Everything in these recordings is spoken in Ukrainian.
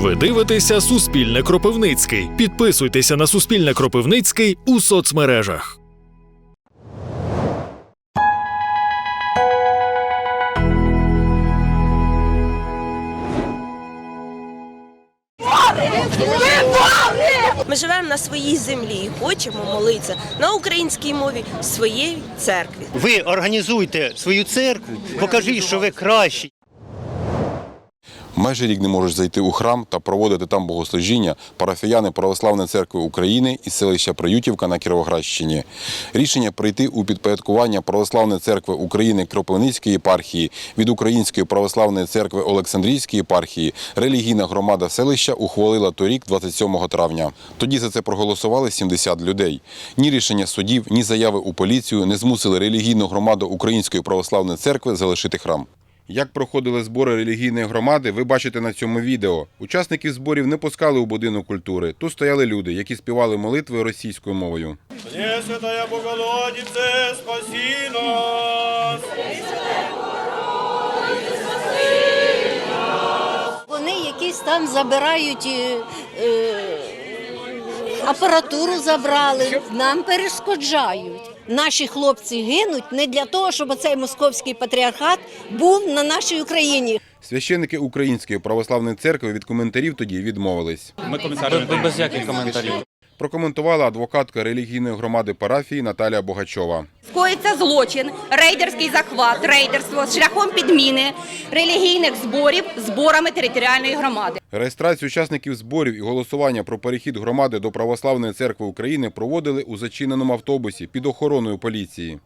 Ви дивитеся Суспільне Кропивницький. Підписуйтеся на Суспільне Кропивницький у соцмережах. Ми живемо на своїй землі і хочемо молитися на українській мові в своїй церкві. Ви організуйте свою церкву, покажіть, що ви кращі. Майже рік не можуть зайти у храм та проводити там богослужіння парафіяни Православної церкви України із селища Приютівка на Кіровоградщині. Рішення прийти у підпорядкування Православної церкви України Кропивницької єпархії від Української православної церкви Олександрійської єпархії релігійна громада селища ухвалила торік, 27 травня. Тоді за це проголосували 70 людей. Ні рішення судів, ні заяви у поліцію не змусили релігійну громаду Української православної церкви залишити храм. Як проходили збори релігійної громади, ви бачите на цьому відео. Учасників зборів не пускали у будинок культури. Тут стояли люди, які співали молитви російською мовою. Пресвятая Богородице, спаси нас! Вони якісь там забирають е, е, апаратуру забрали, нам перешкоджають. Наші хлопці гинуть не для того, щоб цей московський патріархат був на нашій Україні. Священники Української православної церкви від коментарів тоді відмовились. Ми Без, без яких коментарів. Прокоментувала адвокатка релігійної громади парафії Наталія Богачова. Скоїться злочин, рейдерський захват, рейдерство шляхом підміни релігійних зборів зборами територіальної громади. Реєстрацію учасників зборів і голосування про перехід громади до Православної церкви України проводили у зачиненому автобусі під охороною поліції.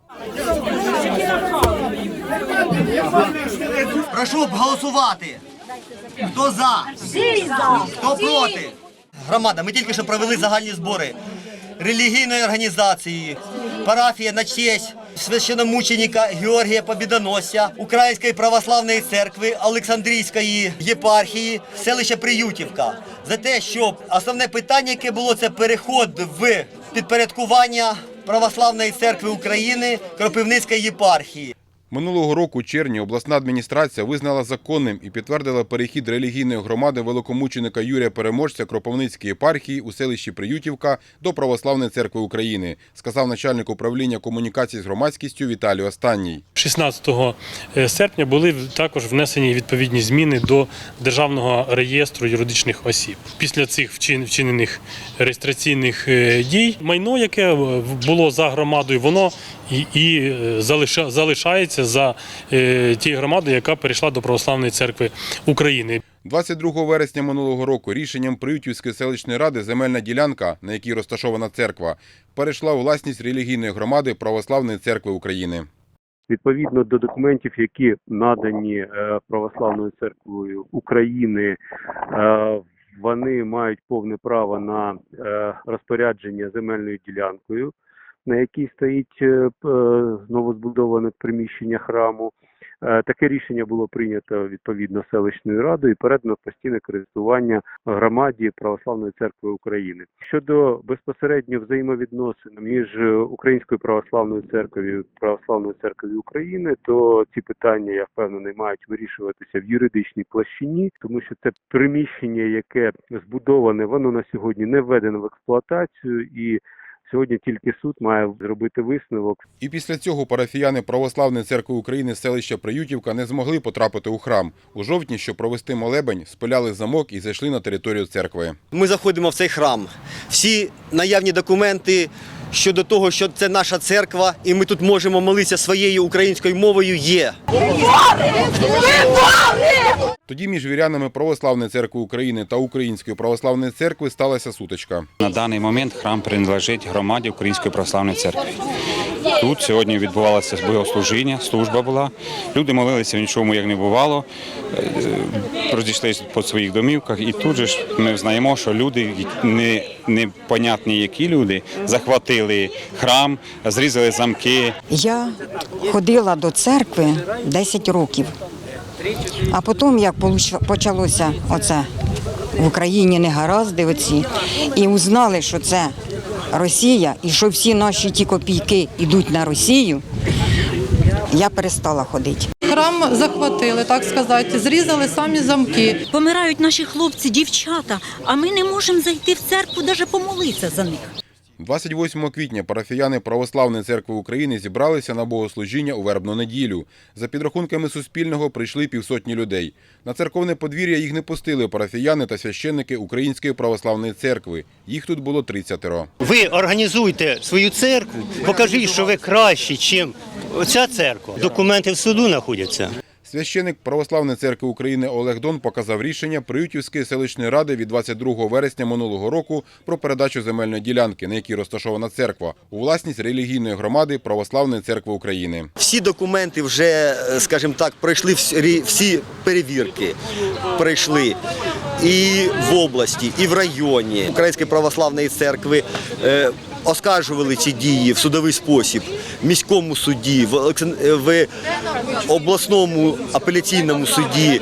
Прошу голосувати. Хто за? Хто проти? Громада, ми тільки що провели загальні збори релігійної організації, парафія на честь священомученика Георгія Побідоносця, Української православної церкви Олександрійської єпархії, селища Приютівка. За те, щоб основне питання, яке було, це переход в підпорядкування Православної церкви України Кропивницької єпархії. Минулого року у червні обласна адміністрація визнала законним і підтвердила перехід релігійної громади великомученика Юрія Переможця Кропивницької єпархії у селищі Приютівка до Православної церкви України, сказав начальник управління комунікацій з громадськістю Віталій Останній. 16 серпня були також внесені відповідні зміни до державного реєстру юридичних осіб. Після цих вчин- вчинених реєстраційних е, дій майно, яке е, було за громадою, воно і, і за е, тією громадою, яка перейшла до православної церкви України. 22 вересня минулого року рішенням Приютівської селищної ради земельна ділянка, на якій розташована церква, перейшла у власність релігійної громади Православної церкви України. Відповідно до документів, які надані е, Православною церквою України, е, вони мають повне право на розпорядження земельною ділянкою, на якій стоїть е, е, новозбудоване приміщення храму. Е, Таке рішення було прийнято відповідно селищною радою і передано постійне користування громаді Православної церкви України. Щодо безпосередньо взаємовідносин між Українською православною церквою і Православною церквою України, то ці питання я впевнений мають вирішуватися в юридичній площині, тому що це приміщення, яке збудоване, воно на сьогодні не введено в експлуатацію і. Сьогодні тільки суд має зробити висновок І після цього парафіяни Православної церкви України з селища Приютівка не змогли потрапити у храм. У жовтні, щоб провести молебень, спиляли замок і зайшли на територію церкви. Ми заходимо в цей храм. Всі наявні документи щодо того, що це наша церква, і ми тут можемо молитися своєю українською мовою, є. Тоді між вірянами Православної церкви України та Української православної церкви сталася сутичка. На даний момент храм принадлежить громаді Української православної церкви. Тут сьогодні відбувалося богослужіння, служба була. Люди молилися, нічому як не бувало, е, розійшлися по своїх домівках. І тут же ж ми знаємо, що люди, не, непонятні які люди, захватили храм, зрізали замки. Я ходила до церкви 10 років. А потім, як почалося оце в Україні негаразди оці, і узнали, що це Росія, і що всі наші ті копійки йдуть на Росію, я перестала ходити. храм захватили, так сказати, зрізали самі замки. Помирають наші хлопці, дівчата, а ми не можемо зайти в церкву, навіть помолитися за них. 28 квітня парафіяни Православної церкви України зібралися на богослужіння у вербну неділю. За підрахунками Суспільного прийшли півсотні людей. На церковне подвір'я їх не пустили парафіяни та священники Української православної церкви. Їх тут було 30. Ви організуйте свою церкву, покажіть, що ви кращі, ніж ця церква. Документи в суду знаходяться. Священик Православної церкви України Олег Дон показав рішення Приютівської селищної ради від 22 вересня минулого року про передачу земельної ділянки, на якій розташована церква, у власність релігійної громади Православної церкви України. Всі документи вже, е, скажімо так, пройшли всі, всі перевірки. Пройшли і в області, і в районі Української православної церкви. Оскаржували ці дії в судовий спосіб в міському суді, в обласному апеляційному суді.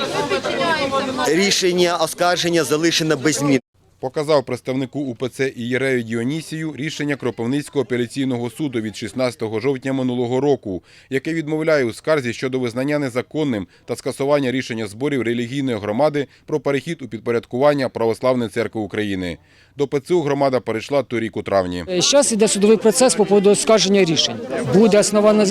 Рішення оскарження залишено без змін. Показав представнику УПЦ Ієрею Діонісію рішення Кропивницького апеляційного суду від 16 жовтня минулого року, яке відмовляє у скарзі щодо визнання незаконним та скасування рішення зборів релігійної громади про перехід у підпорядкування Православної церкви України. До ПЦУ громада перейшла торік у травні. Зараз іде судовий процес по поводу оскарження рішень. Буде основане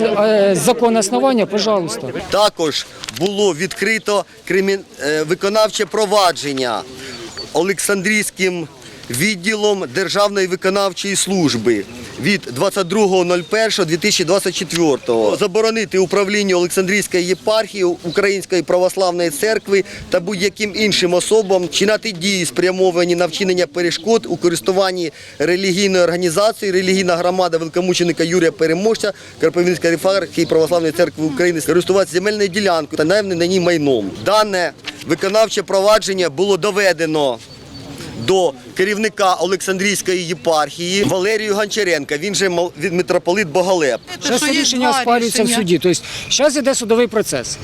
законне основання, пожалуйста. Також було відкрито кримін... е, виконавче провадження Олександрійським відділом Державної виконавчої служби від 22.01.2024 заборонити управлінню Олександрійської єпархії Української православної церкви та будь-яким іншим особам чинати дії, спрямовані на вчинення перешкод у користуванні релігійною організацією релігійна громада великомученика Юрія Переможця Карповінської єпархії Православної церкви України користуватися земельною ділянкою та наявним на ній майном. Дане виконавче провадження було доведено до керівника Олександрійської єпархії Валерію Гончаренка. Він же він митрополит Боголеп. Зараз рішення оспарюється в суді. Тобто зараз іде судовий процес.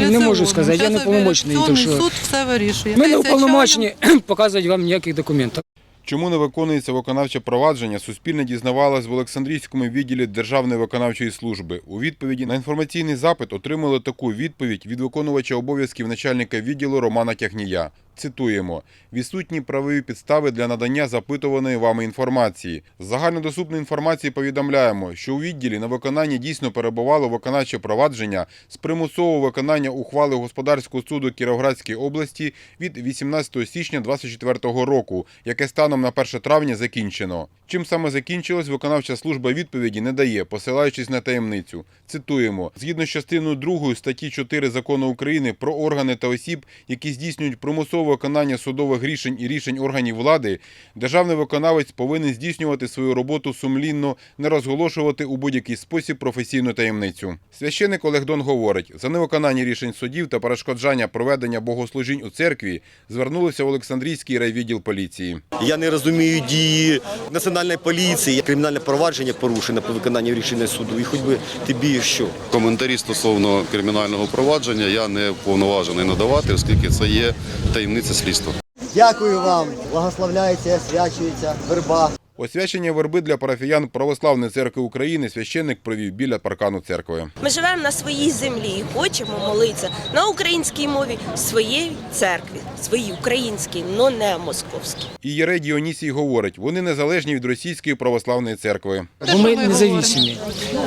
Не можу сказати, я не уповномочений, суд все вирішує. Ми не уповномочені показувати вам ніяких документів. Чому не виконується виконавче провадження, Суспільне дізнавалось в Олександрійському відділі Державної виконавчої служби. У відповіді на інформаційний запит отримали таку відповідь від виконувача обов'язків начальника відділу Романа Тягнія. Цитуємо: відсутні правові підстави для надання запитуваної вами інформації. З загальнодоступної інформації повідомляємо, що у відділі на виконанні дійсно перебувало виконавче провадження з примусового виконання ухвали господарського суду Кіровоградської області від 18 січня 2024 року, яке станом на 1 травня закінчено. Чим саме закінчилось, виконавча служба відповіді не дає, посилаючись на таємницю. Цитуємо: згідно з частиною 2 статті 4 закону України про органи та осіб, які здійснюють примусове виконання судових рішень і рішень органів влади, державний виконавець повинен здійснювати свою роботу сумлінно, не розголошувати у будь-який спосіб професійну таємницю. Священик Олег Дон говорить, за невиконання рішень судів та перешкоджання проведення богослужінь у церкві звернулися в Олександрійський райвідділ поліції. Я не розумію дії національної поліції. Кримінальне провадження порушено по виконанню рішення суду. І хоч би тобі що. Коментарі стосовно кримінального провадження я не повноважений надавати, оскільки це є таємниця слідства. Дякую вам. Благословляється, свячується верба. Освячення верби для парафіян Православної церкви України священник провів біля паркану церкви. Ми живемо на своїй землі і хочемо молитися на українській мові своєї церкві, своїй українській, но не московській. Ієрей Діонісій говорить, вони незалежні від російської православної церкви. Бо ми независимі.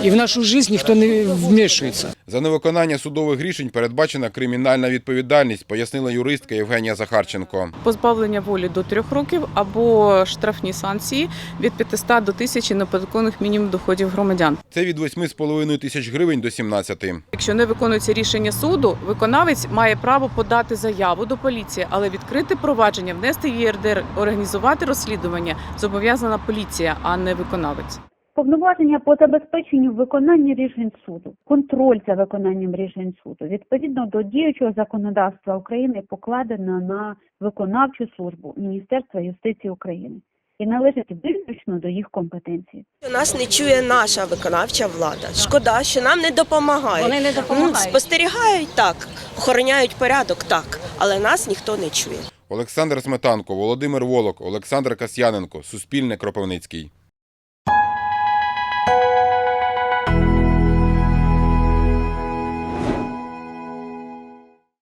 І в нашу життя ніхто не вмішується. За невиконання судових рішень передбачена кримінальна відповідальність, пояснила юристка Євгенія Захарченко. Позбавлення волі до трьох років або штрафні санкції від 500 до 1000 неподаткових мінімум доходів громадян. Це від 8,5 тисяч гривень до 17. Якщо не виконується рішення суду, виконавець має право подати заяву до поліції, але відкрити провадження, внести в ЄРДР, організувати розслідування зобов'язана поліція, а не виконавець. Повноваження по забезпеченню виконання рішень суду, контроль за виконанням рішень суду відповідно до діючого законодавства України покладено на виконавчу службу Міністерства юстиції України і належить виключно до їх компетенції. Нас не чує наша виконавча влада. Шкода, що нам не допомагають. Вони не допомагають. Ну, спостерігають так, охороняють порядок так, але нас ніхто не чує. Олександр Сметанко, Володимир Волок, Олександр Касьяненко, Суспільне Кропивницький.